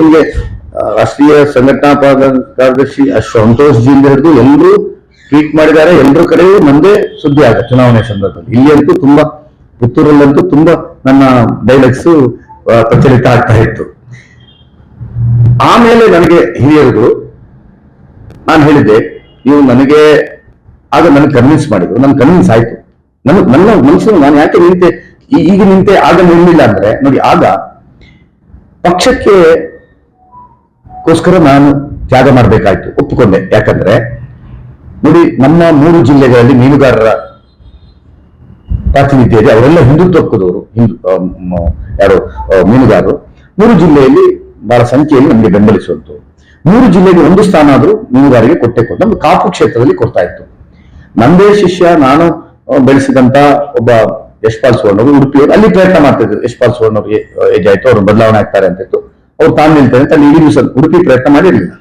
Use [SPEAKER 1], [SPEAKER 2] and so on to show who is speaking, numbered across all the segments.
[SPEAKER 1] ನಿಮಗೆ. ರಾಷ್ಟ್ರೀಯ ಸಂಘಟನಾ ಕಾರ್ಯದರ್ಶಿ ಸಂತೋಷ್ ಜಿಯಿಂದ ಹಿಡಿದು ಎಲ್ಲರೂ ಟ್ವೀಟ್ ಮಾಡಿದ್ದಾರೆ. ಎಲ್ಲರ ಕಡೆಯೂ ನಂದೇ ಸುದ್ದಿ ಆಗ ಚುನಾವಣೆ ಸಂದರ್ಭದಲ್ಲಿ. ಇಲ್ಲಿ ಅಂತೂ ತುಂಬಾ, ಪುತ್ತೂರಲ್ಲಂತೂ ತುಂಬಾ ನನ್ನ ಡೈಲಾಗ್ಸ್ ಪ್ರಚಲಿತ ಆಗ್ತಾ ಇತ್ತು. ಆಮೇಲೆ ನನಗೆ ಹಿರಿಯರುಗಳು, ನಾನು ಹೇಳಿದ್ದೆ ನೀವು ನನಗೆ ಆಗ ನನಗೆ ಕನ್ವಿನ್ಸ್ ಮಾಡಿದ್ರು. ನನ್ ಕನ್ವಿನ್ಸ್ ಆಯ್ತು. ನನ್ನ ನನ್ನ ಮನಸ್ಸು ನಾನು ಯಾಕೆ ನಿಂತೆ ಈಗ ನಿಂತೆ ಆಗ ನಿಲ್ಲಿಲ್ಲ ಅಂದ್ರೆ, ನೋಡಿ, ಆಗ ಪಕ್ಷಕ್ಕೆ ಗೋಸ್ಕರ ನಾನು ತ್ಯಾಗ ಮಾಡಬೇಕಾಯ್ತು. ಒಪ್ಪಿಕೊಂಡೆ. ಯಾಕಂದ್ರೆ, ನೋಡಿ, ನಮ್ಮ ಮೂರು ಜಿಲ್ಲೆಗಳಲ್ಲಿ ಮೀನುಗಾರರ ಪ್ರಾತಿನಿಧ್ಯ ಇದೆ. ಅವರೆಲ್ಲ ಹಿಂದುತ್ವಕ್ಕದವರು ಹಿಂದೂ ಯಾರು ಮೀನುಗಾರರು. ಮೂರು ಜಿಲ್ಲೆಯಲ್ಲಿ ಬಹಳ ಸಂಖ್ಯೆಯಲ್ಲಿ ನಮಗೆ ಬೆಂಬಲಿಸುವಂತವ್ರು ಮೂರು ಜಿಲ್ಲೆಗೆ ಒಂದು ಸ್ಥಾನ ಆದರೂ ಮೀನುಗಾರಿಗೆ ಕೊಟ್ಟೆ ಕೊಟ್ಟು ನಮ್ಮ ಕಾಪು ಕ್ಷೇತ್ರದಲ್ಲಿ ಕೊಡ್ತಾ ಇತ್ತು. ನಂದೇ ಶಿಷ್ಯ, ನಾನು ಬೆಳೆಸಿದಂತ ಒಬ್ಬ ಯಶ್ಪಾಲ್ ಸುವರ್ಣವರು ಉಡುಪಿಯವರು. ಅಲ್ಲಿ ಪ್ರಯತ್ನ ಮಾಡ್ತಿದ್ರು. ಯಶ್ಪಾಲ್ ಸುವರ್ಣ ಅವ್ರಿಗೆ ಏಜ್ ಆಯ್ತು, ಅವರು ಬದಲಾವಣೆ ಆಗ್ತಾರೆ ಅಂತ ಇತ್ತು. ಅವ್ರು ತಾನು ನಿಲ್ತಾರೆ ಅಂತ ಅಲ್ಲಿ ಇಡೀ ದಿವಸ ಉಡುಪಿ ಪ್ರಯತ್ನ ಮಾಡಿರಲಿಲ್ಲ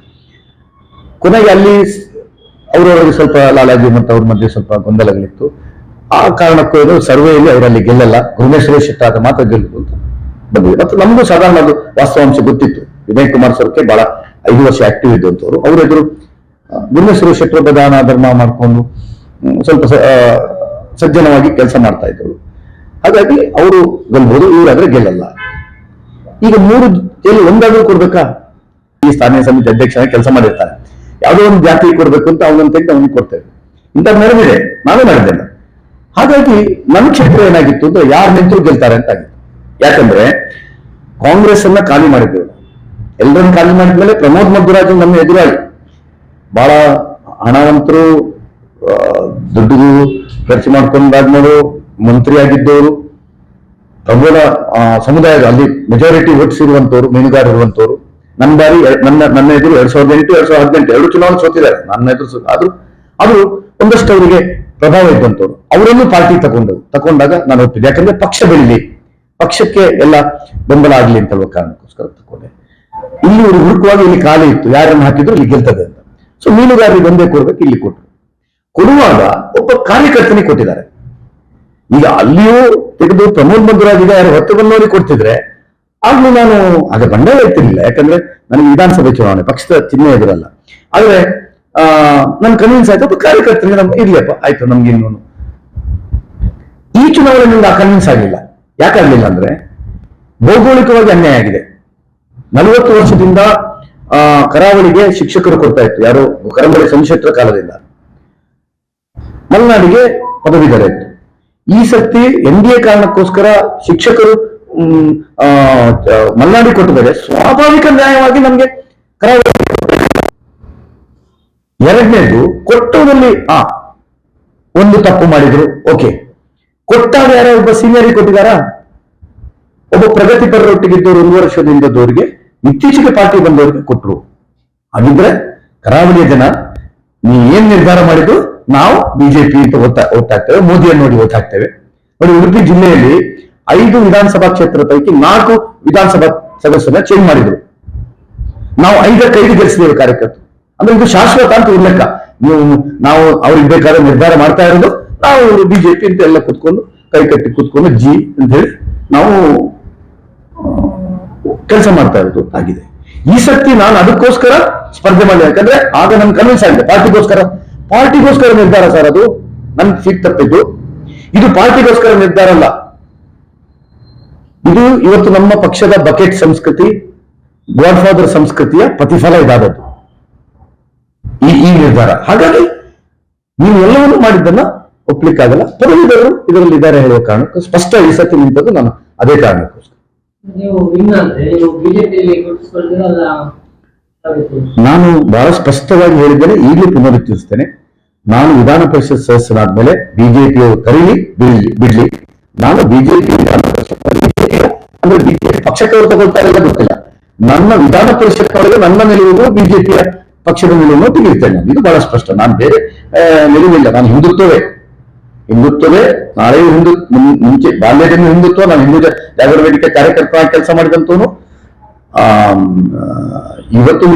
[SPEAKER 1] ಕೊನೆಗೆ ಅಲ್ಲಿ ಅವರವರಿಗೆ ಸ್ವಲ್ಪ ಲಾಲಾಜಿ ಮತ್ತು ಅವ್ರ ಮಧ್ಯೆ ಸ್ವಲ್ಪ ಗೊಂದಲಗಳಿತ್ತು. ಆ ಕಾರಣಕ್ಕೂ ಸರ್ವೆಯಲ್ಲಿ ಅವರಲ್ಲಿ ಗೆಲ್ಲಲ್ಲ. ಗುರುಮೇಶ್ವರ ಶೆಟ್ಟ ಆದ ಮಾತ್ರ ಗೆಲ್ಲಬಹುದು ಅಂತ ಬಂದಿದೆ. ಮತ್ತು ನಮಗೂ ಸಾಧಾರಣ ಅದು ವಾಸ್ತವಾಂಶ ಗೊತ್ತಿತ್ತು. ವಿನಯ್ ಕುಮಾರ್ ಸರ್ಗೆ ಬಹಳ ಐದು ವರ್ಷ ಆಕ್ಟಿವ್ ಇದ್ದಂಥವ್ರು ಅವ್ರ ಎದುರು ಗುರುಮೇಶ್ವರ ಶೆಟ್ಟರ ದಾನ ಧರ್ಮ ಮಾಡಿಕೊಂಡು ಸ್ವಲ್ಪ ಸಜ್ಜನವಾಗಿ ಕೆಲಸ ಮಾಡ್ತಾ ಇದ್ರು ಹಾಗಾಗಿ ಅವರು ಗೆಲ್ಬಹುದು ಇವರಾದ್ರೆ ಗೆಲ್ಲಲ್ಲ. ಈಗ ಮೂರು ಎಲ್ಲಿ ಒಂದಾದ್ರೂ ಕೊಡ್ಬೇಕಾ? ಈ ಸ್ಥಾನೀಯ ಸಮಿತಿ ಅಧ್ಯಕ್ಷನ ಕೆಲಸ ಮಾಡಿರ್ತಾರೆ ಯಾವುದೋ ಒಂದು ಜಾತಿ ಕೊಡ್ಬೇಕು ಅಂತ ಅವನನ್ನು ತೆಗೆದು ಅವನಿಗೆ ಕೊಡ್ತೇವೆ. ಇಂಥ ನಡೆದಿದೆ. ನಾವೇ ನಡೆದಿಲ್ಲ ಹಾಗಾಗಿ ನಮ್ಮ ಕ್ಷೇತ್ರ ಏನಾಗಿತ್ತು ಅಂದ್ರೆ ಯಾರು ನಿಂತರೂ ಗೆಲ್ತಾರೆ ಅಂತ ಆಗಿತ್ತು ಯಾಕಂದ್ರೆ ಕಾಂಗ್ರೆಸ್ ಅನ್ನ ಖಾಲಿ ಮಾಡಿದ್ದೇವೆ. ಎಲ್ಲರನ್ನು ಖಾಲಿ ಮಾಡಿದ್ಮೇಲೆ ಪ್ರಮೋದ್ ಮಧುರಾಜ್ ನಮ್ಮ ಎದುರಾಗಿ ಬಹಳ ಹಣವಂತರು ದುಡ್ಡು ಖರ್ಚು ಮಾಡ್ಕೊಂಡಾದ್ಮೇಲೆ ಮಂತ್ರಿ ಆಗಿದ್ದವರು ಆ, ಸಮುದಾಯದ ಅಲ್ಲಿ ಮೆಜಾರಿಟಿ ವೋಟ್ಸ್ ಇರುವಂತವ್ರು ಮೀನುಗಾರ ಇರುವಂತವ್ರು ನನ್ನ ಬಾರಿ ನನ್ನ ನನ್ನ ಎದುರು ಎರಡ್ ಸಾವಿರದ ಎಂಟು ಎರಡ್ ಸಾವಿರದ ಹದಿನೆಂಟು ಎರಡು ಚುನಾವಣೆ ಸೋತಿದ್ದಾರೆ. ನನ್ನ ಎದುರು ಆದ್ರೂ ಅದು ಒಂದಷ್ಟು ಅವರಿಗೆ ಪ್ರಭಾವ ಇದ್ದಂತವ್ರು. ಅವರನ್ನು ಪಾರ್ಟಿ ತಗೊಂಡು ತಗೊಂಡಾಗ ನಾನು ಒಪ್ಪಿದ್ದೆ ಯಾಕಂದ್ರೆ ಪಕ್ಷ ಬೆಳಿಲಿ. ಪಕ್ಷಕ್ಕೆ ಎಲ್ಲ ಬೆಂಬಲ ಆಗಲಿ ಅಂತ ಹೇಳುವ ಕಾರಣಕ್ಕೋಸ್ಕರ ತಗೊಂಡೆ. ಇಲ್ಲಿ ಇವರು ಹುಡುಕುವಾಗ ಇಲ್ಲಿ ಖಾಲಿ ಇತ್ತು. ಯಾರನ್ನು ಹಾಕಿದ್ರು ಇಲ್ಲಿ ಗೆಲ್ತದೆ ಅಂತ. ಸೊ ಮೀನುಗಾರರಿಗೆ ಒಂದೇ ಕೊಡ್ಬೇಕು ಇಲ್ಲಿ ಕೊಟ್ಟರು ಕೊಡುವಾಗ ಒಬ್ಬ ಕಾರ್ಯಕರ್ತನಿಗೆ ಕೊಟ್ಟಿದ್ದಾರೆ. ಈಗ ಅಲ್ಲಿಯೂ ತೆಗೆದು ಪ್ರಮೋದ್ ಮಧ್ವರಾಜ್ ಈಗ ಯಾರು ಹೊತ್ತು ಬಂದವರಿಗೆ ಕೊಡ್ತಿದ್ರೆ, ಆಗ್ಲೂ ನಾನು ಅದೇ ಬಂಡಾಯ ಇರ್ತಿರ್ಲಿಲ್ಲ ಯಾಕಂದ್ರೆ ನನಗೆ ವಿಧಾನಸಭೆ ಚುನಾವಣೆ, ಪಕ್ಷದ ಚಿಹ್ನೆ ಇದ್ರಲ್ಲ. ಆದ್ರೆ, ಆ ನನ್ ಕನ್ವಿನ್ಸ್ ಆಯ್ತು, ಒಬ್ಬ ಕಾರ್ಯಕರ್ತರಿಗೆ ನಮ್ ಇರ್ಲಿಯಪ್ಪ, ಆಯ್ತು, ನಮ್ಗೆ ಇನ್ನೊಂದು ಈ ನಿಮ್ಗೆ ಆ ಕನ್ವಿನ್ಸ್ ಆಗಲಿಲ್ಲ. ಯಾಕಾಗ್ಲಿಲ್ಲ ಅಂದ್ರೆ, ಭೌಗೋಳಿಕವಾಗಿ ಅನ್ಯಾಯ ಆಗಿದೆ. ನಲವತ್ತು ವರ್ಷದಿಂದ, ಆ, ಕರಾವಳಿಗೆ ಶಿಕ್ಷಕರು ಕೊಡ್ತಾ ಇತ್ತು. ಯಾರು? ಕರಾವಳಿ ಸಂಶೇತ್ರ ಕಾಲದಿಂದ. ಮಲೆನಾಡಿಗೆ ಪದವೀಧರ ಇತ್ತು. ಈ ಸತಿ ಎನ್ ಡಿ ಎ ಕಾರಣಕ್ಕೋಸ್ಕರ ಶಿಕ್ಷಕರು ಮಲ್ನಾಡಿ ಕೊಟ್ಟಿದ್ದಾರೆ. ಸ್ವಾಭಾವಿಕ ನ್ಯಾಯವಾಗಿ ನಮಗೆ ಕರಾವಳಿ ಎರಡನೇದು ಕೊಟ್ಟದಲ್ಲಿ ಆ, ಒಂದು ತಪ್ಪು ಮಾಡಿದ್ರು, ಓಕೆ. ಕೊಟ್ಟಾಗ ಯಾರೋ ಒಬ್ಬ ಸೀನಿಯರ್ ಕೊಟ್ಟಿದಾರ ಒಬ್ಬ ಪ್ರಗತಿಪರರೊಟ್ಟಿಗಿದ್ದವರು ಒಂದು ವರ್ಷದಿಂದದವರಿಗೆ ಇತ್ತೀಚೆಗೆ ಪಾರ್ಟಿ ಬಂದವರಿಗೆ ಕೊಟ್ಟರು ಹಾಗಿದ್ರೆ ಕರಾವಳಿಯ ಜನ, ನೀ ಏನ್ ನಿರ್ಧಾರ ಮಾಡಿದ್ರು ನಾವು ಬಿಜೆಪಿ ಅಂತ ಓದ್ತಾ ಓದ್ತಾ ಇರ್ತೇವೆ ಮೋದಿಯನ್ನು ನೋಡಿ ಓದ್ತಾ ಇರ್ತೇವೆ ನೋಡಿ, ಉಡುಪಿ ಜಿಲ್ಲೆಯಲ್ಲಿ ಐದು ವಿಧಾನಸಭಾ ಕ್ಷೇತ್ರ ಪೈಕಿ ನಾಲ್ಕು ವಿಧಾನಸಭಾ ಸದಸ್ಯರನ್ನ ಚೇಂಜ್ ಮಾಡಿದ್ರು. ನಾವು ಐದಕ್ಕೆ ಐದು ಗೆಲ್ಲಿಸಿದ್ದೇವೆ ಕಾರ್ಯಕರ್ತರು. ಅಂದ್ರೆ ಇದು ಶಾಶ್ವತ ಅಂತ ಉಲ್ಲೇಖ. ನೀವು ನಾವು ಅವ್ರಿಗೆ ಬೇಕಾದ ನಿರ್ಧಾರ ಮಾಡ್ತಾ ಇರೋದು, ನಾವು ಬಿಜೆಪಿ ಅಂತ ಎಲ್ಲ ಕುತ್ಕೊಂಡು, ಕೈ ಕಟ್ಟಿ ಕುತ್ಕೊಂಡು, ಜಿ ಅಂತ ಹೇಳಿ ನಾವು ಕೆಲಸ ಮಾಡ್ತಾ ಇರೋದು ಆಗಿದೆ. ಈ ಸರ್ತಿ ನಾನು ಅದಕ್ಕೋಸ್ಕರ ಸ್ಪರ್ಧೆ ಮಾಡಿದೆ ಯಾಕಂದ್ರೆ ಆಗ ನನ್ ಕನ್ವಿನ್ಸ್ ಆಗಿದೆ. ಪಾರ್ಟಿಗೋಸ್ಕರ ಪಾರ್ಟಿಗೋಸ್ಕರ ನಿರ್ಧಾರ ಸರ್ ಅದು? ನನ್ ಸೀಟ್ ತಪ್ಪಿದ್ದು. ಇದು ಪಾರ್ಟಿಗೋಸ್ಕರ ನಿರ್ಧಾರ ಅಲ್ಲ. ಇದು ಇವತ್ತು ನಮ್ಮ ಪಕ್ಷದ ಬಕೆಟ್ ಸಂಸ್ಕೃತಿ ಗಾಡ್ ಫಾದರ್ ಸಂಸ್ಕೃತಿಯ ಪ್ರತಿಫಲ ಇದಾದದ್ದು. ಈ ಈ ನಿರ್ಧಾರ. ಹಾಗಾಗಿ ನೀವು ಎಲ್ಲವನ್ನೂ ಮಾಡಿದ್ದನ್ನ ಒಪ್ಲಿಕ್ಕಾಗಲ್ಲ. ಪದವೀಧರರು ಇದರಲ್ಲಿ ಇದ್ದಾರೆ ಹೇಳುವ ಕಾರಣಕ್ಕೆ ಸ್ಪಷ್ಟ ಈ ಸತಿ ನಿಂತದ್ದು ನಾನು ಅದೇ ಕಾರಣಕ್ಕೋಸ್ಕರ. ನಾನು ಬಹಳ ಸ್ಪಷ್ಟವಾಗಿ ಹೇಳಿದ್ದೇನೆ ಈಗಲೂ ಪುನರುಚ್ಚರಿಸ್ತೇನೆ. ನಾನು ವಿಧಾನ ಪರಿಷತ್ ಸದಸ್ಯನಾದ್ಮೇಲೆ ಬಿಜೆಪಿಯವರು ಕರೀಲಿ, ಬಿಡ್ಲಿ ಬಿಡ್ಲಿ. ನಾನು ಬಿಜೆಪಿ ವಿಧಾನ ಪರಿಷತ್ ಅಂದ್ರೆ ಬಿಜೆಪಿ ಪಕ್ಷಕ್ಕೆ ತಗೊಳ್ತಾರೆ ಇಲ್ಲ ಗೊತ್ತಿಲ್ಲ. ನನ್ನ ವಿಧಾನ ಪರಿಷತ್ ಒಳಗೆ ನನ್ನ ನಿಲುವು ಬಿಜೆಪಿಯ ಪಕ್ಷದ ನಿಲುವನ್ನು ತಿಳಿಯುತ್ತೇನೆ. ಇದು ಬಹಳ ಸ್ಪಷ್ಟ. ನಾನು ಬೇರೆ ನಿಲುವಿಲ್ಲ ನಾನು ಹಿಂದುತ್ವವೇ. ಹಿಂದುತ್ವವೇ. ನಾಳೆ ಹಿಂದು ಮುಂಚೆ ಬಾಲ್ಯದಿಂದ ಹಿಂದುತ್ವ, ನಾನು ಹಿಂದೂ ಜಾಗರ ವೇದಿಕೆ ಕಾರ್ಯಕರ್ತರಾಗಿ ಕೆಲಸ ಮಾಡಿದಂತವನು. ಇವತ್ತು